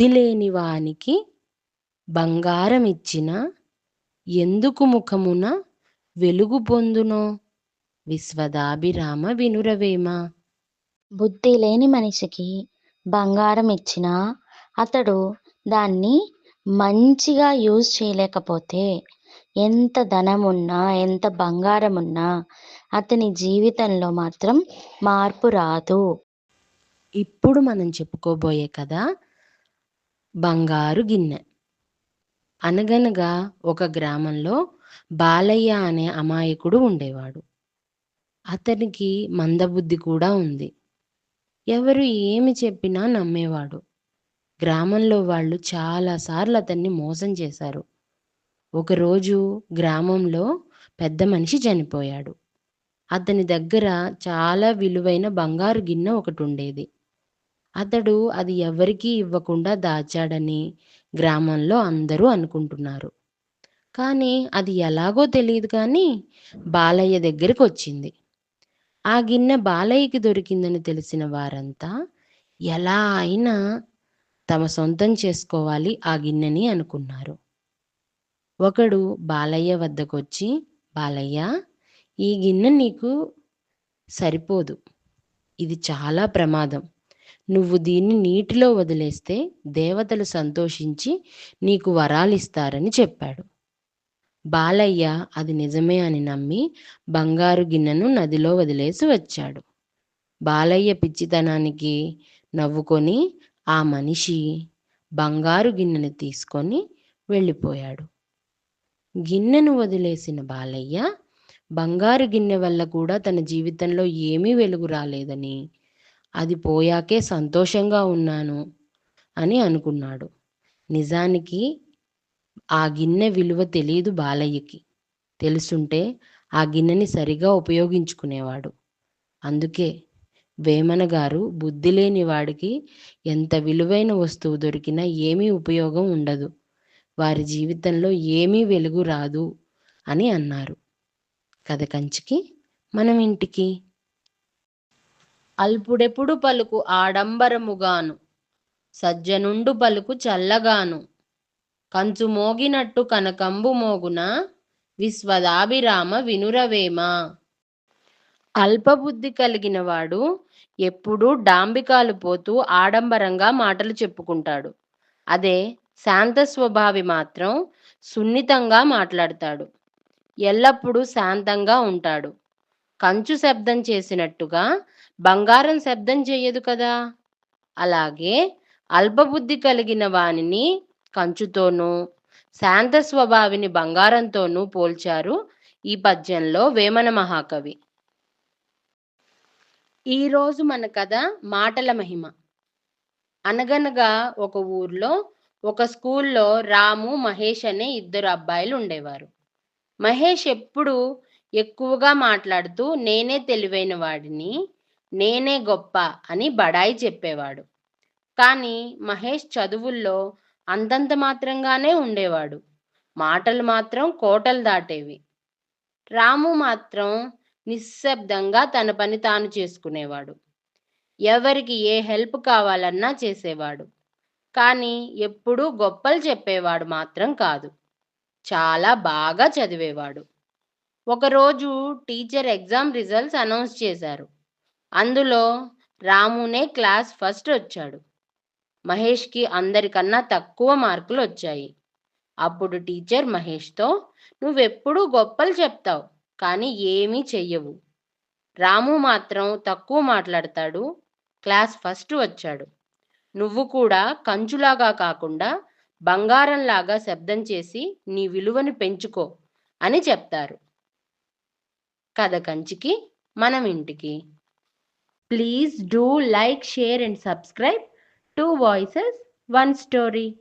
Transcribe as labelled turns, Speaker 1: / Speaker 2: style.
Speaker 1: బుద్ధి లేని వానికి బంగారమిచ్చిన ఎందుకు ముఖమున వెలుగు పొందునో? విశ్వదాభిరామ వినురవేమ.
Speaker 2: బుద్ధి లేని మనిషికి బంగారం ఇచ్చినా అతడు దాన్ని మంచిగా యూజ్ చేయలేకపోతే ఎంత ధనం ఉన్నా ఎంత బంగారం ఉన్నా అతని జీవితంలో మాత్రం మార్పు రాదు.
Speaker 1: ఇప్పుడు మనం చెప్పుకోబోయే కథ బంగారు గిన్నె. అనగనగా ఒక గ్రామంలో బాలయ్య అనే అమాయకుడు ఉండేవాడు. అతనికి మందబుద్ధి కూడా ఉంది. ఎవరు ఏమి చెప్పినా నమ్మేవాడు. గ్రామంలో వాళ్ళు చాలాసార్లు అతన్ని మోసం చేశారు. ఒకరోజు గ్రామంలో పెద్ద మనిషి చనిపోయాడు. అతని దగ్గర చాలా విలువైన బంగారు గిన్నె ఒకటి ఉండేది. అతడు అది ఎవరికీ ఇవ్వకుండా దాచాడని గ్రామంలో అందరూ అనుకుంటున్నారు. కానీ అది ఎలాగో తెలియదు కానీ బాలయ్య దగ్గరికి వచ్చింది ఆ గిన్నె బాలయ్యకి దొరికిందని తెలిసిన వారంతా ఎలా అయినా తమ సొంతం చేసుకోవాలి ఆ గిన్నెని అనుకున్నారు. ఒకడు బాలయ్య వద్దకొచ్చి బాలయ్య ఈ గిన్నె నీకు సరిపోదు. ఇది చాలా ప్రమాదం. నువ్వు దీన్ని నీటిలో వదిలేస్తే దేవతలు సంతోషించి నీకు వరాలిస్తారని చెప్పాడు. బాలయ్య అది నిజమే అని నమ్మి బంగారు గిన్నెను నదిలో వదిలేసి వచ్చాడు. బాలయ్య పిచ్చితనానికి నవ్వుకొని ఆ మనిషి బంగారు గిన్నెను తీసుకొని వెళ్ళిపోయాడు. గిన్నెను వదిలేసిన బాలయ్య బంగారు గిన్నె వల్ల కూడా తన జీవితంలో ఏమీ వెలుగు రాలేదని అది పోయాకే సంతోషంగా ఉన్నాను అని అనుకున్నాడు. నిజానికి ఆ గిన్నె విలువ తెలియదు బాలయ్యకి. తెలుసుంటే ఆ గిన్నెని సరిగా ఉపయోగించుకునేవాడు. అందుకే వేమన గారు బుద్ధి లేని వాడికి ఎంత విలువైన వస్తువు దొరికినా ఏమీ ఉపయోగం ఉండదు. వారి జీవితంలో ఏమీ వెలుగు రాదు అని అన్నారు. కథ కంచికి మనం ఇంటికి. అల్పుడెప్పుడు పలుకు ఆడంబరముగాను సజ్జనుండు పలుకు చల్లగాను. కంచు మోగినట్టు కనకంబు మోగున విశ్వదాభిరామ వినురవేమ. అల్పబుద్ధి కలిగిన వాడు ఎప్పుడూ డాంబికాలు పోతూ ఆడంబరంగా మాటలు చెప్పుకుంటాడు. అదే శాంత స్వభావి మాత్రం సున్నితంగా మాట్లాడతాడు. ఎల్లప్పుడూ శాంతంగా ఉంటాడు. కంచు శబ్దం చేసినట్టుగా బంగారం శబ్దం చెయ్యదు కదా? అలాగే అల్పబుద్ధి కలిగిన వానిని కంచుతోనూ శాంత స్వభావిని బంగారంతోనూ పోల్చారు ఈ పద్యంలో వేమన మహాకవి. ఈరోజు మన కథ మాటల మహిమ. అనగనగా ఒక ఊర్లో ఒక స్కూల్లో రాము మహేష్ అనే ఇద్దరు అబ్బాయిలు ఉండేవారు. మహేష్ ఎప్పుడు ఎక్కువగా మాట్లాడుతూ నేనే తెలివైన వాడిని నేనే గొప్ప అని బడాయి చెప్పేవాడు. కానీ మహేష్ చదువుల్లో అంతంత మాత్రంగానే ఉండేవాడు. మాటలు మాత్రం కోటలు దాటేవి. రాము మాత్రం నిశ్శబ్దంగా తన పని తాను చేసుకునేవాడు. ఎవరికి ఏ హెల్ప్ కావాలన్నా చేసేవాడు. కానీ ఎప్పుడూ గొప్పలు చెప్పేవాడు మాత్రం కాదు. చాలా బాగా చదివేవాడు. ఒకరోజు టీచర్ ఎగ్జామ్ రిజల్ట్స్ అనౌన్స్ చేశారు. అందులో రామునే క్లాస్ ఫస్ట్ వచ్చాడు. మహేష్కి అందరికన్నా తక్కువ మార్కులు వచ్చాయి. అప్పుడు టీచర్ మహేష్తో నువ్వెప్పుడూ గొప్పలు చెప్తావు కానీ ఏమీ చెయ్యవు. రాము మాత్రం తక్కువ మాట్లాడతాడు క్లాస్ ఫస్ట్ వచ్చాడు. నువ్వు కూడా కంచులాగా కాకుండా బంగారంలాగా శబ్దం చేసి నీ విలువను పెంచుకో అని చెప్తారు. కథ కంచికి మనం ఇంటికి. Please do like, share and subscribe. Two Voices, One Story.